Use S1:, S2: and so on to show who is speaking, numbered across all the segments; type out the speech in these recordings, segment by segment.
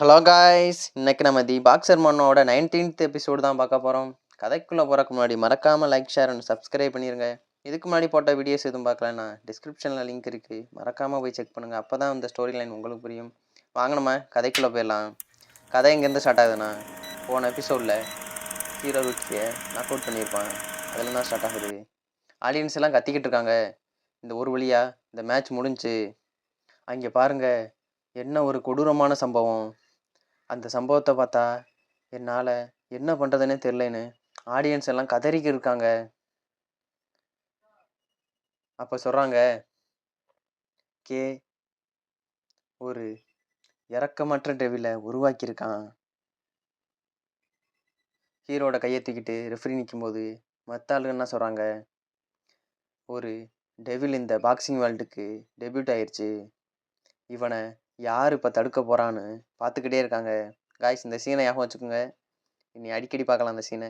S1: Hello guys இன்னைக்கு நம்ம the boxer மன்னோட நைன்டீன்த் எபிசோடு தான் பார்க்க போகிறோம் கதைக்குள்ளே போகிறக்கு முன்னாடி மறக்காமல் லைக் ஷேர் அண்ட் சப்ஸ்கிரைப் பண்ணிடுங்க இதுக்கு முன்னாடி போட்ட வீடியோஸ் எதுவும் பார்க்கலன்னா டிஸ்கிரிப்ஷனில் லிங்க் இருக்குது மறக்காமல் போய் செக் பண்ணுங்கள் அப்போ தான் இந்த ஸ்டோரி லைன் உங்களுக்கு புரியும். வாங்க நம்ம கதைக்குள்ளே போயிடலாம். கதை எங்கேருந்து ஸ்டார்ட் ஆகுதுன்னா போன எபிசோடில் ஹீரோ ருக்கியை நாக் அவுட் பண்ணியிருப்பான். அதில் தான் ஸ்டார்ட் ஆகுது. ஆடியன்ஸ் எல்லாம் கத்திக்கிட்டு இருக்காங்க. இந்த ஒரு வழியாக இந்த மேட்ச் முடிஞ்சு அங்கே பாருங்கள் என்ன ஒரு கொடூரமான சம்பவம். அந்த சம்பவத்தை பார்த்தா என்னால் என்ன பண்ணுறதுனே தெரிலன்னு ஆடியன்ஸ் எல்லாம் கதறிக்க இருக்காங்க. அப்போ சொல்கிறாங்க கே ஒரு இறக்கமற்ற டெவிலை உருவாக்கியிருக்கான். ஹீரோட கையை தூக்கிட்டு ரெஃப்ரி நிற்கும்போது மற்ற ஆளுங்க என்ன சொல்கிறாங்க ஒரு டெவில் இந்த பாக்ஸிங் வேர்ல்டுக்கு டெபியூட் ஆயிடுச்சு இவனை யார் இப்போ தடுக்க போகிறான்னு பார்த்துக்கிட்டே இருக்காங்க. காய்ஸ் இந்த சீனை ஞாபகம் வச்சுக்கோங்க. இனி அடிக்கடி பார்க்கலாம் அந்த சீனை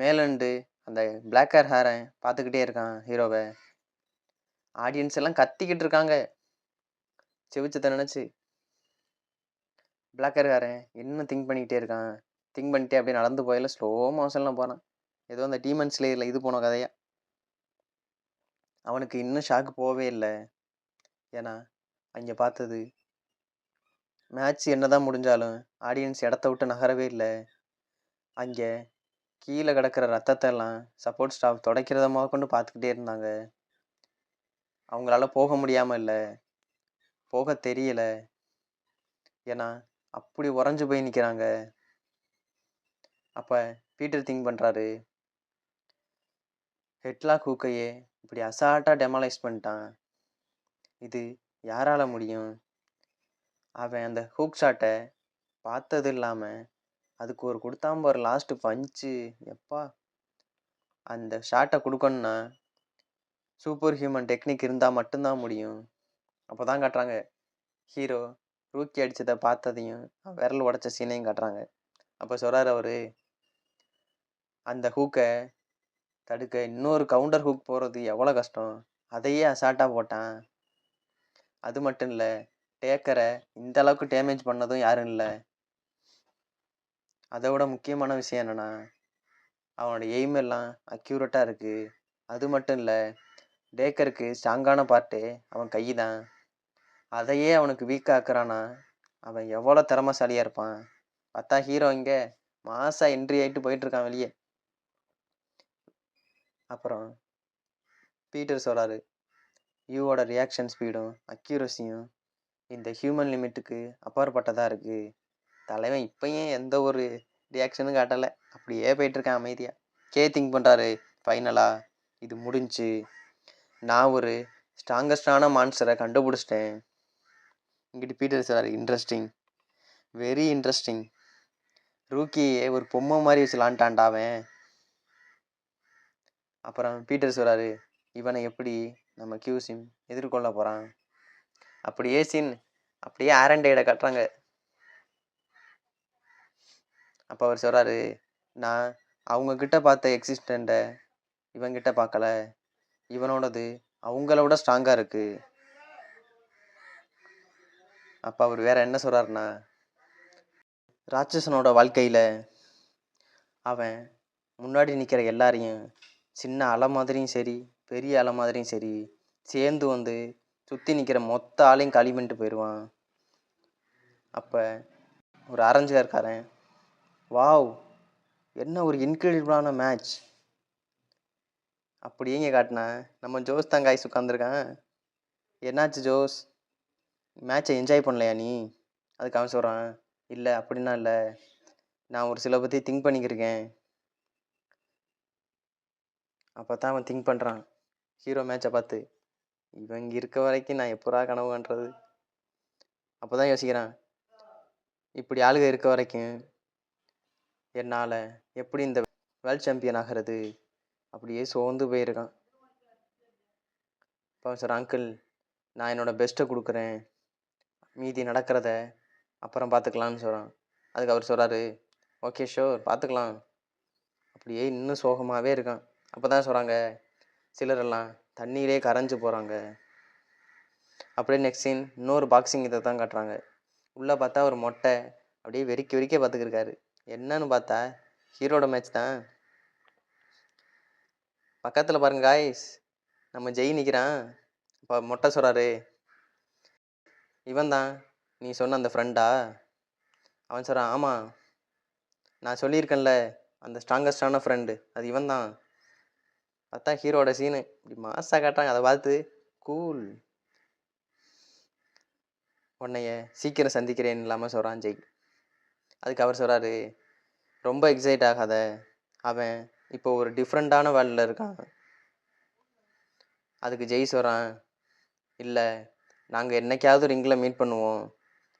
S1: மேலண்டு அந்த பிளாக் ஹேர் ஹேரை பார்த்துக்கிட்டே இருக்கான் ஹீரோவை ஆடியன்ஸ் எல்லாம் கத்திக்கிட்டு இருக்காங்க. செவிச்சத்தை நினச்சி. பிளாக் ஹேர் ஹேரன் என்ன திங்க் பண்ணிக்கிட்டே இருக்கான்? திங்க் பண்ணிட்டே அப்படியே நடந்து போயில ஸ்லோ மோஷன்லாம் போகிறான் ஏதோ அந்த டீமன் ஸ்லேயரில் இது போன கதையா. அவனுக்கு இன்னும் ஷாக்கு போகவே இல்லை. ஏன்னா அங்கே பார்த்தது மேட்ச் என்னதான் முடிஞ்சாலும் ஆடியன்ஸ் இடத்த விட்டு நகரவே இல்லை. அங்கே கீழே கிடக்கிற ரத்தத்தை எல்லாம் சப்போர்ட் ஸ்டாஃப் துடைக்கிறத கொண்டு பார்த்துக்கிட்டே இருந்தாங்க. அவங்களால போக முடியாமல் இல்லை. போக தெரியல. ஏன்னா அப்படி உறைஞ்சு போய் நிற்கிறாங்க அப்போ பீட்டர் திங்க் பண்ணுறாரு ஹெட்லாக் கூக்கையே இப்படி அசால்ட்டாக டெமாலைஸ் பண்ணிட்டான். இது யாரால முடியும்? அவன் அந்த ஹூக் ஷாட்டை பார்த்தது இல்லாமல் அதுக்கு ஒரு கொடுத்தாம ஒரு லாஸ்ட்டு பஞ்சு எப்பா? அந்த ஷாட்டை கொடுக்கணுன்னா சூப்பர் ஹியூமன் டெக்னிக் இருந்தால் மட்டும்தான் முடியும். அப்போ தான் காட்டுறாங்க. ஹீரோ ரூக்கி அடித்ததை பார்த்ததையும் விரல் உடச்ச சீனையும் காட்டுறாங்க. அப்போ சொல்கிறார் அவர் அந்த ஹூக்கை தடுக்க இன்னொரு கவுண்டர் ஹூக் போகிறது எவ்வளோ கஷ்டம்? அதையே அசால்ட்டாக போட்டான். அது மட்டும் இல்லை டேக்கரை இந்த அளவுக்கு டேமேஜ் பண்ணதும் யாரும் இல்லை. அதை விட முக்கியமான விஷயம் என்னென்னா அவனோட எய்ம் எல்லாம் அக்யூரேட்டாக இருக்குது அது மட்டும் இல்லை டேக்கருக்கு ஸ்ட்ராங்கான பார்ட்டு அவன் கை தான் அதையே அவனுக்கு வீக் ஆக்குறானா அவன் எவ்வளோ திறமசாலியாக இருப்பான். பார்த்தா ஹீரோ இங்கே மாதம் என்ட்ரி ஆகிட்டு போயிட்டுருக்கான் வெளியே. அப்புறம் பீட்டர் சொல்கிறாரு யூவோட ரியாக்ஷன் ஸ்பீடும் அக்யூரஸியும் இந்த ஹியூமன் லிமிட்டுக்கு அப்பாற்பட்டதாக இருக்குது தலைவன் இப்போயும் எந்த ஒரு ரியாக்ஷனும் காட்டலை. அப்படியே போயிட்டுருக்கேன் அமைதியாக கே திங்க் பண்ணுறாரு ஃபைனலாக இது முடிஞ்சு. நான் ஒரு ஸ்ட்ராங்கஸ்டான மான்ஸ்டரை கண்டுபிடிச்சிட்டேன். இங்கிட்டு Peter sir interesting very interesting ரூக்கியே ஒரு பொம்மை மாதிரி வச்சு லான்ட்டான்டாவன் அப்புறம் பீட்டர் சொல்கிறாரு இவனை எப்படி நம்ம கியூசிம் எதிர்கொள்ள போகிறான் அப்படியே சீன் அப்படியே ஆரண்டைடை கட்டுறாங்க. அப்போ அவர் சொல்கிறாரு நான் அவங்கக்கிட்ட பார்த்த எக்ஸிஸ்டண்ட்டை இவங்கிட்ட பார்க்கல. இவனோடது அவங்கள விட ஸ்ட்ராங்காக இருக்குது அப்போ அவர் வேற என்ன சொல்கிறாருன்னா ராட்சசனோட வாழ்க்கையில் அவன் முன்னாடி நிற்கிற எல்லாரையும் சின்ன அலை மாதிரியும் சரி பெரிய அலை மாதிரியும் சரி சேர்ந்து வந்து சுற்றி நிற்கிற மொத்த ஆளையும் களி பண்ணிட்டு போயிடுவான் அப்போ ஒரு அரஞ்சுகார்காரன் வாவ் என்ன ஒரு இன்க்ரெடிபிளான மேட்ச் அப்படி ஏங்க காட்டினா நம்ம ஜோஸ் தான் காய்ஸ் உட்காந்துருக்கான் என்னாச்சு ஜோஸ்? மேட்சை என்ஜாய் பண்ணலையா நீ? அதுக்கு அவன் சொல்கிறான் இல்லை அப்படின்னா இல்லை. நான் ஒரு சில பற்றி திங்க் பண்ணிக்கிருக்கேன். அப்போ தான் அவன் திங்க் பண்ணுறான் ஹீரோ மேட்சை பார்த்து இவங்க இருக்க வரைக்கும் நான் எப்படா கனவு கண்டுறது அப்போ தான் யோசிக்கிறான். இப்படி ஆளுக இருக்க வரைக்கும் என்னால் எப்படி இந்த வேர்ல்ட் சாம்பியன் ஆகிறது? அப்படியே சோர்ந்து போயிருக்கான். இப்போ சார் அங்கிள் நான் என்னோடய பெஸ்ட்டை கொடுக்குறேன். மீதி நடக்கிறத அப்புறம் பார்த்துக்கலான்னு சொல்கிறான் அதுக்கு அவர் சொல்கிறாரு ஓகே ஷோர் பார்த்துக்கலாம். அப்படியே இன்னும் சோகமாகவே இருக்கான். அப்போ தான் சொல்கிறாங்க சிலரெல்லாம் தண்ணியிலே கரைஞ்சு போகிறாங்க அப்படியே நெக்ஸ்ட் சீன் இன்னொரு பாக்ஸிங் இதை தான் காட்டுறாங்க. உள்ளே பார்த்தா ஒரு மொட்டை அப்படியே வெறிக்க வெறிக்க பார்த்துக்கிருக்காரு. என்னன்னு பார்த்தா ஹீரோட மேட்ச் தான். பக்கத்தில் பாருங்க காய்ஸ் நம்ம ஜெய் நிற்கிறான் இப்போ மொட்டை சொல்கிறாரு இவன் தான் நீ சொன்ன அந்த ஃப்ரெண்டா அவன் சொல்கிறான் ஆமாம் நான் சொல்லியிருக்கேன்ல அந்த ஸ்ட்ராங்கஸ்டான ஃப்ரெண்டு அது இவன் தான் பார்த்தா ஹீரோட சீனு இப்படி மாசாக காட்டுறாங்க அதை பார்த்து கூல் உன்னைய சீக்கிரம் சந்திக்கிறேன் இல்லாமல் சொல்கிறான் ஜெய். அதுக்கு அவர் சொல்கிறாரு ரொம்ப எக்ஸைட் ஆகாத. அவன் இப்போ ஒரு டிஃப்ரெண்ட்டான வேலையில் இருக்கான். அதுக்கு ஜெய் சொல்கிறான் இல்லை நாங்கள் என்னைக்காவது ரிங்கில் மீட் பண்ணுவோம்.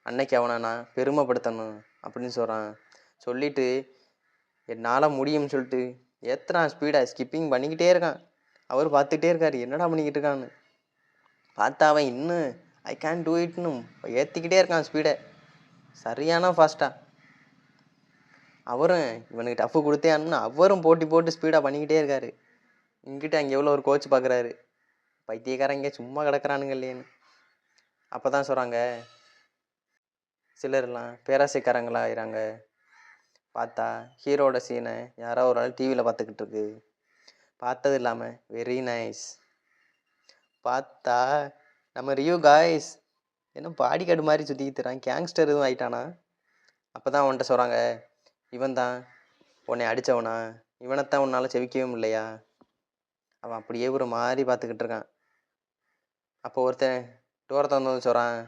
S1: அன்னைக்கு அவனை நான் பெருமைப்படுத்தணும். அப்படின்னு சொல்கிறான் சொல்லிவிட்டு என்னால் முடியும்னு சொல்லிட்டு ஏற்றுறான் ஸ்பீடாக ஸ்கிப்பிங் பண்ணிக்கிட்டே இருக்கான். அவர் பார்த்துக்கிட்டே இருக்காரு. என்னடா பண்ணிக்கிட்டு இருக்கான்னு. பார்த்தா அவன் இன்னும் ஐ கேன் டூ இட்னு ஏற்றிக்கிட்டே இருக்கான் ஸ்பீடை சரியான ஃபாஸ்ட்டாக அவரும் இவனுக்கு டஃப்பு கொடுத்தே ஆகணும்னு அவரும் போட்டி போட்டு ஸ்பீடாக பண்ணிக்கிட்டே இருக்காரு. இங்கிட்ட அங்கே எவ்வளோ ஒரு கோச் பார்க்குறாரு பைத்தியக்காரங்க சும்மா கிடக்குறானுங்க இல்லையேன்னு. அப்போ தான் சொல்கிறாங்க சிலர்லாம் பேராசைக்காரங்களா ஆயிறாங்க பார்த்தா ஹீரோட சீனை யாரோ ஒரு ஆள் டிவியில் பார்த்துக்கிட்டு இருக்கு பார்த்தது இல்லாமல் வெரி நைஸ் பார்த்தா நம்ம ரியூ காய்ஸ் என்ன பாடி கார்டு மாதிரி சுற்றிக்கிறான் கேங்ஸ்டர் எதுவும் ஆயிட்டானா? அப்போ தான் அவன்கிட்ட சொல்கிறாங்க இவன் தான் உன்னை அடித்தவனா இவனைத்தான் உன்னால் செவிக்கவும் இல்லையா அவன் அப்படியே ஒரு மாதிரி பார்த்துக்கிட்டு இருக்கான். அப்போ ஒருத்தன் டோரை திறந்து வந்து சொல்கிறான்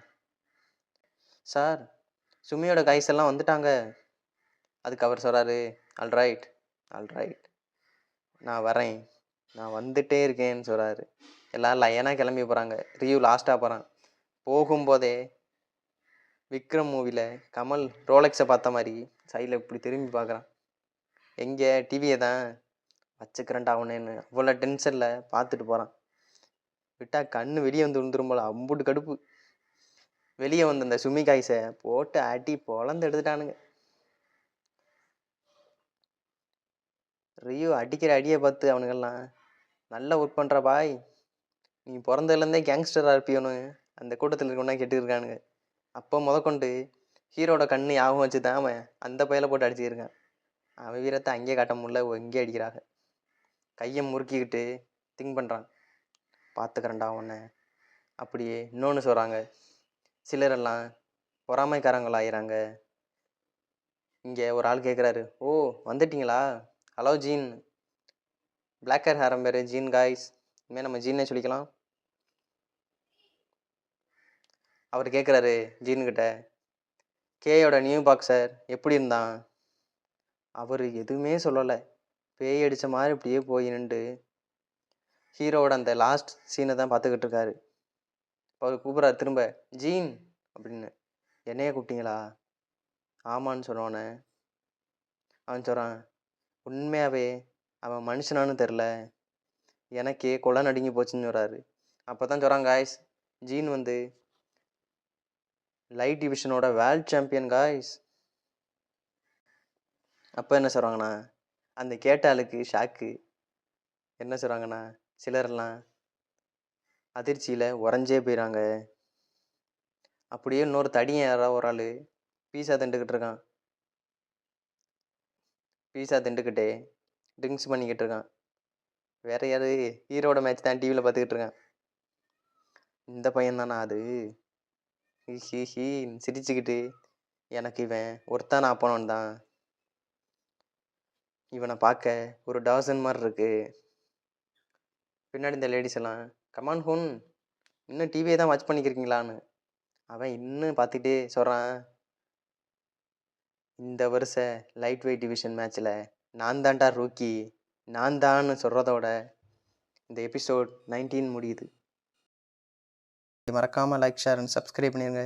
S1: சார் சுமியோட காய்ஸ் எல்லாம் வந்துட்டாங்க. அதுக்கு அவர் சொல்கிறாரு ஆல்ரைட் ஆல்ரைட் நான் வரேன். நான் வந்துட்டே இருக்கேன்னு சொல்கிறாரு எல்லாம் லைனாக கிளம்பி போகிறாங்க ரியூ லாஸ்ட்டாக போகிறான் போகும்போதே விக்ரம் மூவியில் கமல் ரோலெக்ஸை பார்த்த மாதிரி சைடில் இப்படி திரும்பி பார்க்குறான். எங்கே டிவியை தான் வச்சுக்கிறேன்டா அவனேன்னு அவ்வளோ டென்ஷனில் பார்த்துட்டு போகிறான் விட்டால் கண்ணு வெளியே வந்து விழுந்துரும் போல அம்புட்டு கடுப்பு. வெளியே வந்த அந்த சுமிகாய்ஸை போட்டு அடி பொழந்து எடுத்துட்டானுங்க. ரியூ அடிக்கிற அடியை பார்த்து அவனுங்கெல்லாம் நல்லா ஒர்க் பண்ணுற பாய். நீ பிறந்ததுலேருந்தே கேங்ஸ்டராக இருப்பியோன்னு அந்த கூட்டத்தில் இருக்கவனா கேட்டுருக்கானுங்க அப்போ முதற்கொண்டு ஹீரோட கண்ணு ஞாபகம் வச்சு தான் அவன் அந்த பையில போட்டு அடிச்சிருக்கான் அவன் வீரத்தை அங்கேயே காட்ட முடியல இங்கே அடிக்கிறாங்க. கையை முறுக்கிக்கிட்டு திங்க் பண்ணுறான் பார்த்துக்கிறேன்டா உன்னை. அப்படியே இன்னொன்று சொல்கிறாங்க சிலரெல்லாம் பொறாமைக்காரங்களாகிறாங்க இங்கே ஒரு ஆள் கேட்குறாரு ஓ வந்துட்டிங்களா? ஹலோ ஜீன் பிளாக் ஹேர் ஹேரம் பேர் ஜீன் காய்ஸ் இனிமேல் நம்ம ஜீனே சொல்லிக்கலாம். அவர் கேட்குறாரு ஜீன்கிட்ட கேயோட நியூ பாக்ஸர் எப்படி இருந்தான்? அவர் எதுவுமே சொல்லலை. பேய் அடித்த மாதிரி இப்படியே போய் நின்று ஹீரோவோட அந்த லாஸ்ட் சீனை தான் பார்த்துக்கிட்டு இருக்காரு. இப்போ அவர் கூப்பிட்றாரு திரும்ப ஜீன் அப்படின்னு. என்னைய கூப்பிட்டீங்களா? ஆமான்னு சொன்னோன்னே அவன் சொல்கிறான் உண்மையாகவே அவன் மனுஷனான்னு தெரில. எனக்கே கொலை நடுங்கி போச்சுன்னு சொல்கிறாரு அப்போ தான் சொல்கிறாங்க காய்ஸ் ஜீன் வந்து லைட் டிவிஷனோட வேர்ல்ட் சாம்பியன் காய்ஸ் அப்போ என்ன சொல்கிறாங்கண்ணா அந்த கேட்ட ஆளுக்கு ஷாக்கு என்ன சொல்கிறாங்கண்ணா சிலர்லாம் அதிர்ச்சியில் உறைஞ்சே போயிறாங்க. அப்படியே இன்னொரு தடியன் யாராவது ஒரு ஆள் பீஸா திண்டுக்கிட்டு இருக்கான். பீஸா திண்டுக்கிட்டே ட்ரிங்க்ஸ் பண்ணிக்கிட்டு இருக்கான் வேற யாரு? ஹீரோட மேட்ச் தான் டிவியில் பார்த்துக்கிட்டு இருக்கான் இந்த பையன்தானா அது? ஹி ஹி சிரிச்சுக்கிட்டு எனக்கு இவன் ஒருத்தான அப்பனவன் தான். இவனை பார்க்க ஒரு டாசன் மாதிரி இருக்கு. பின்னாடி இந்த லேடிஸ் எல்லாம் கமான் ஹோன் இன்னும் டிவியை தான் வாட்ச் பண்ணிக்கிறீங்களான்னு அவன் இன்னும் பார்த்துட்டே சொல்கிறான் இந்த வருஷ லைட் வெயிட் டிவிஷன் மேட்ச்சில் நான் தான்டா ரூக்கி நான் தான்னு சொல்கிறதோட இந்த எபிசோட் நைன்டீன் முடியுது. மறக்காமல் லைக் ஷேர் அண்ட் சப்ஸ்கிரைப் பண்ணிடுங்க